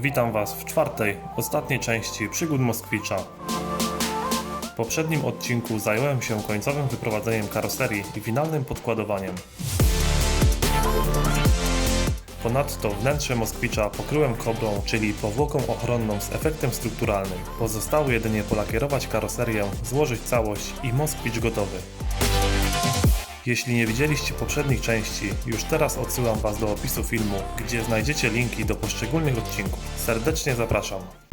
Witam Was w czwartej, ostatniej części przygód Moskwicza. W poprzednim odcinku zająłem się końcowym wyprowadzeniem karoserii i finalnym podkładowaniem. Ponadto wnętrze Moskwicza pokryłem kobrą, czyli powłoką ochronną z efektem strukturalnym. Pozostało jedynie polakierować karoserię, złożyć całość i Moskwicz gotowy. Jeśli nie widzieliście poprzednich części, już teraz odsyłam Was do opisu filmu, gdzie znajdziecie linki do poszczególnych odcinków. Serdecznie zapraszam.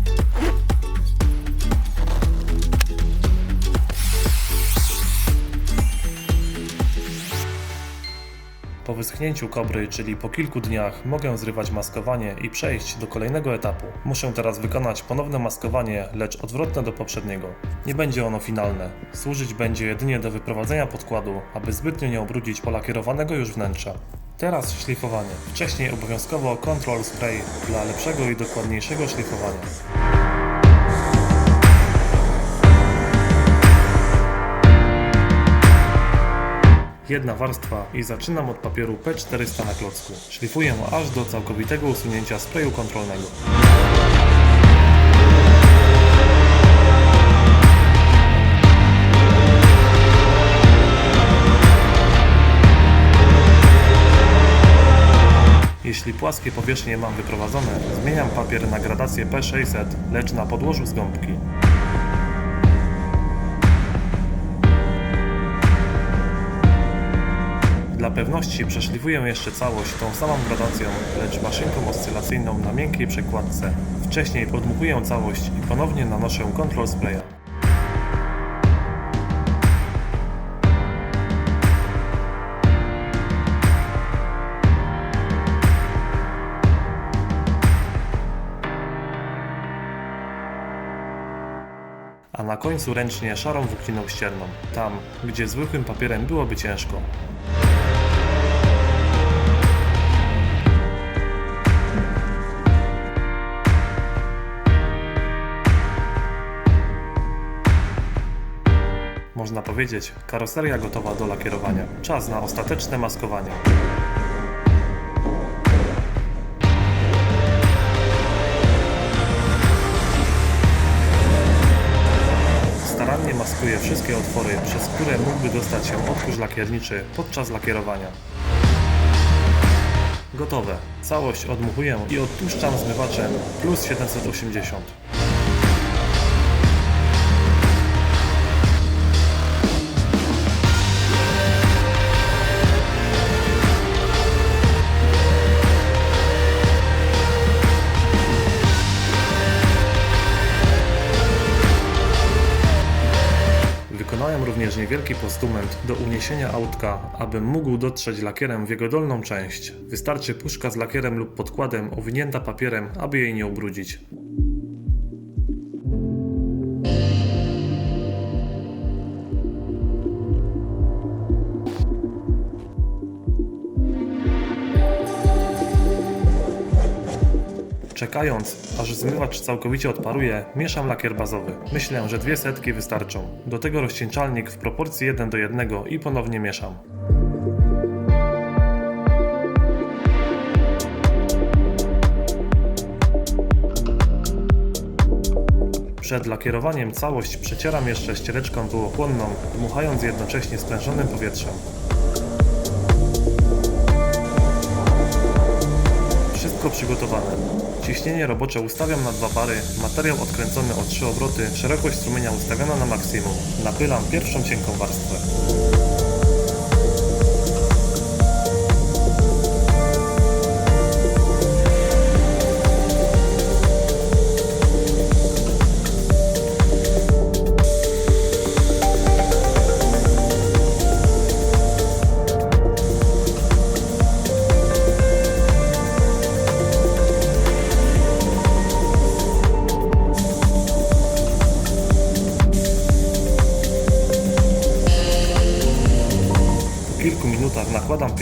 Po wyschnięciu kobry, czyli po kilku dniach, mogę zrywać maskowanie i przejść do kolejnego etapu. Muszę teraz wykonać ponowne maskowanie, lecz odwrotne do poprzedniego. Nie będzie ono finalne. Służyć będzie jedynie do wyprowadzenia podkładu, aby zbytnio nie ubrudzić polakierowanego już wnętrza. Teraz szlifowanie. Wcześniej obowiązkowo control spray dla lepszego i dokładniejszego szlifowania. Jedna warstwa i zaczynam od papieru P400 na klocku. Szlifuję aż do całkowitego usunięcia sprayu kontrolnego. Jeśli płaskie powierzchnie mam wyprowadzone, zmieniam papier na gradację P600, lecz na podłożu z gąbki. Dla pewności przeszlifuję jeszcze całość tą samą gradacją, lecz maszynką oscylacyjną na miękkiej przekładce. Wcześniej podmuchuję całość i ponownie nanoszę control spraya. Końcu ręcznie szarą włókniną ścierną, tam, gdzie zwykłym papierem byłoby ciężko. Można powiedzieć, karoseria gotowa do lakierowania. Czas na ostateczne maskowanie. Maskuję wszystkie otwory, przez które mógłby dostać się odkurz lakierniczy podczas lakierowania. Gotowe. Całość odmuchuję i odtłuszczam zmywaczem plus 780. Również niewielki postument do uniesienia autka, abym mógł dotrzeć lakierem w jego dolną część. Wystarczy puszka z lakierem lub podkładem owinięta papierem, aby jej nie ubrudzić. Czekając, aż zmywacz całkowicie odparuje, mieszam lakier bazowy. Myślę, że dwie setki wystarczą. Do tego rozcieńczalnik w proporcji 1 do 1 i ponownie mieszam. Przed lakierowaniem całość przecieram jeszcze ściereczką wołochłonną, dmuchając jednocześnie sprężonym powietrzem. Wszystko przygotowane. Ciśnienie robocze ustawiam na dwa bary, materiał odkręcony o trzy obroty, szerokość strumienia ustawiona na maksimum. Napylam pierwszą cienką warstwę.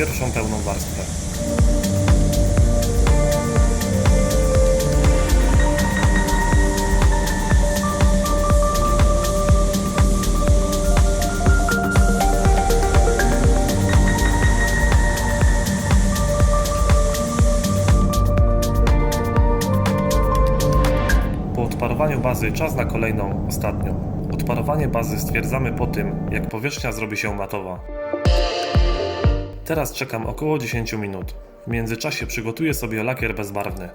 Pierwszą pełną warstwę. odparowaniu bazy czas na kolejną, ostatnią. Odparowanie bazy stwierdzamy po tym, jak powierzchnia zrobi się matowa. Teraz czekam około 10 minut. W międzyczasie przygotuję sobie lakier bezbarwny.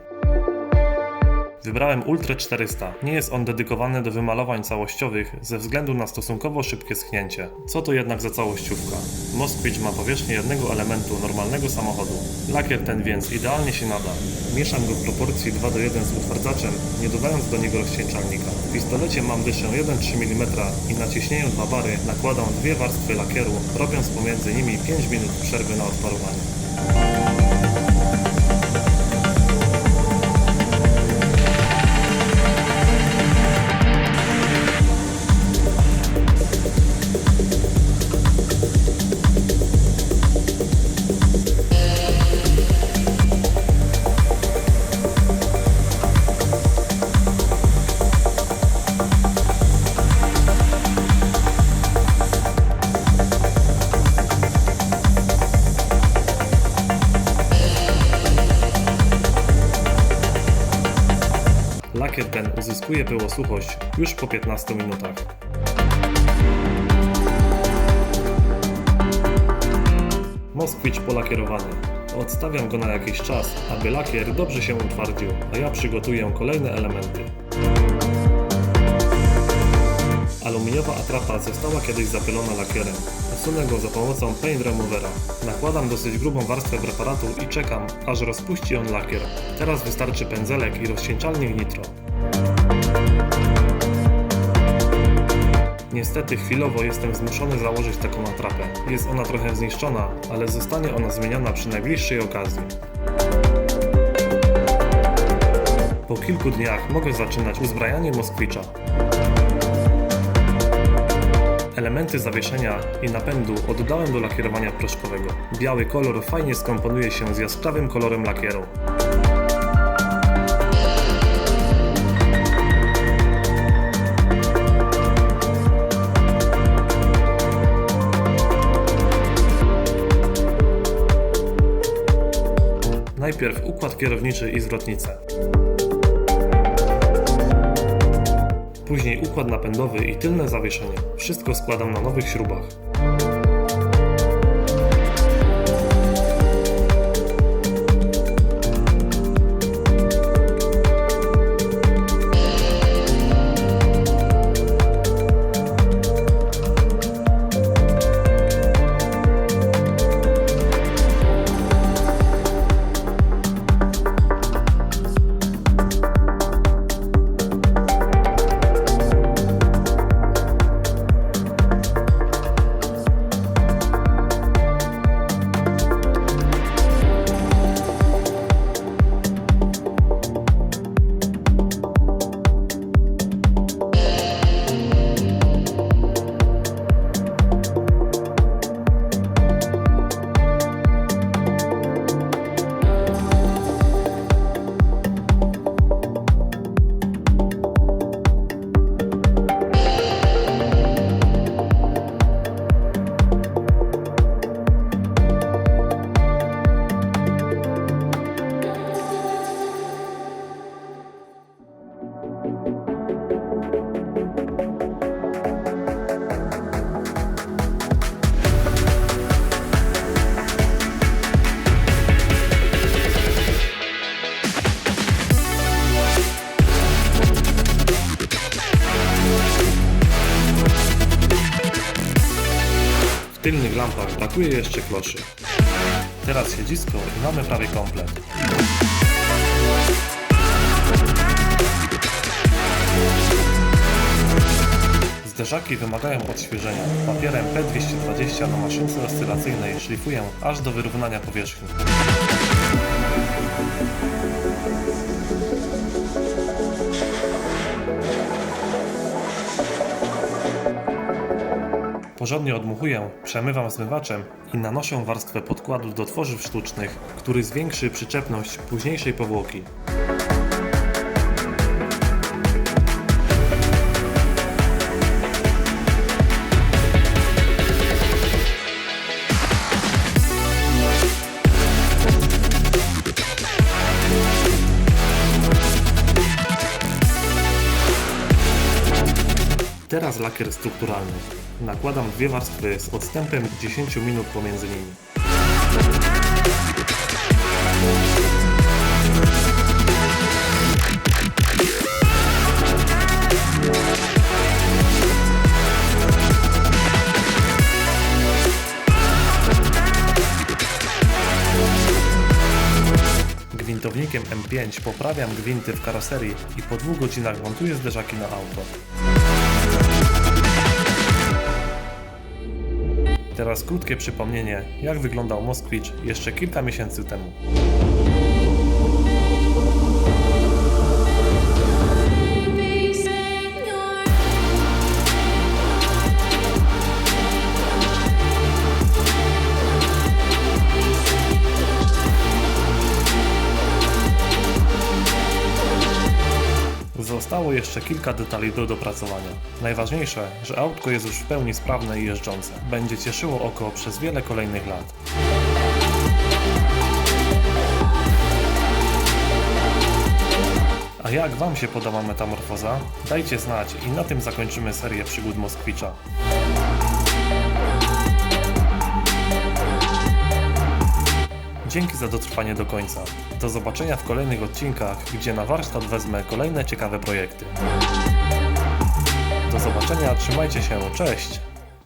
Wybrałem Ultra 400. Nie jest on dedykowany do wymalowań całościowych ze względu na stosunkowo szybkie schnięcie. Co to jednak za całościówka? Moskwic ma powierzchnię jednego elementu normalnego samochodu. Lakier ten więc idealnie się nada. Mieszam go w proporcji 2 do 1 z utwardzaczem, nie dodając do niego rozcieńczalnika. W pistolecie mam dyszę 1,3 mm i na ciśnieniu 2 bary nakładam dwie warstwy lakieru, robiąc pomiędzy nimi 5 minut przerwy na odparowanie. Lakier ten uzyskuje pyłosuchość już po 15 minutach. Moskwic polakierowany. Odstawiam go na jakiś czas, aby lakier dobrze się utwardził, a ja przygotuję kolejne elementy. Aluminiowa atrapa została kiedyś zapylona lakierem. Usunę go za pomocą paint removera. Nakładam dosyć grubą warstwę preparatu i czekam, aż rozpuści on lakier. Teraz wystarczy pędzelek i rozcieńczalnik nitro. Niestety chwilowo jestem zmuszony założyć taką atrapę. Jest ona trochę zniszczona, ale zostanie ona zmieniona przy najbliższej okazji. Po kilku dniach mogę zaczynać uzbrajanie Moskwicza. Elementy zawieszenia i napędu oddałem do lakierowania proszkowego. Biały kolor fajnie skomponuje się z jaskrawym kolorem lakieru. Układ kierowniczy i zwrotnice. Później układ napędowy i tylne zawieszenie. Wszystko składam na nowych śrubach. W tylnych lampach brakuje jeszcze kloszy. Teraz siedzisko i mamy prawie komplet. Zderzaki wymagają odświeżenia. Papierem P220 na maszynce oscylacyjnej szlifuję aż do wyrównania powierzchni. Porządnie odmuchuję, przemywam zmywaczem i nanoszę warstwę podkładu do tworzyw sztucznych, który zwiększy przyczepność późniejszej powłoki. Teraz lakier strukturalny. Nakładam dwie warstwy z odstępem 10 minut pomiędzy nimi. Gwintownikiem M5 poprawiam gwinty w karoserii i po dwóch godzinach montuję zderzaki na auto. Teraz krótkie przypomnienie, jak wyglądał Moskwicz jeszcze kilka miesięcy temu. Jeszcze kilka detali do dopracowania. Najważniejsze, że autko jest już w pełni sprawne i jeżdżące. Będzie cieszyło oko przez wiele kolejnych lat. A jak Wam się podoba metamorfoza? Dajcie znać i na tym zakończymy serię przygód Moskwicza. Dzięki za dotrwanie do końca. Do zobaczenia w kolejnych odcinkach, gdzie na warsztat wezmę kolejne ciekawe projekty. Do zobaczenia, trzymajcie się, cześć!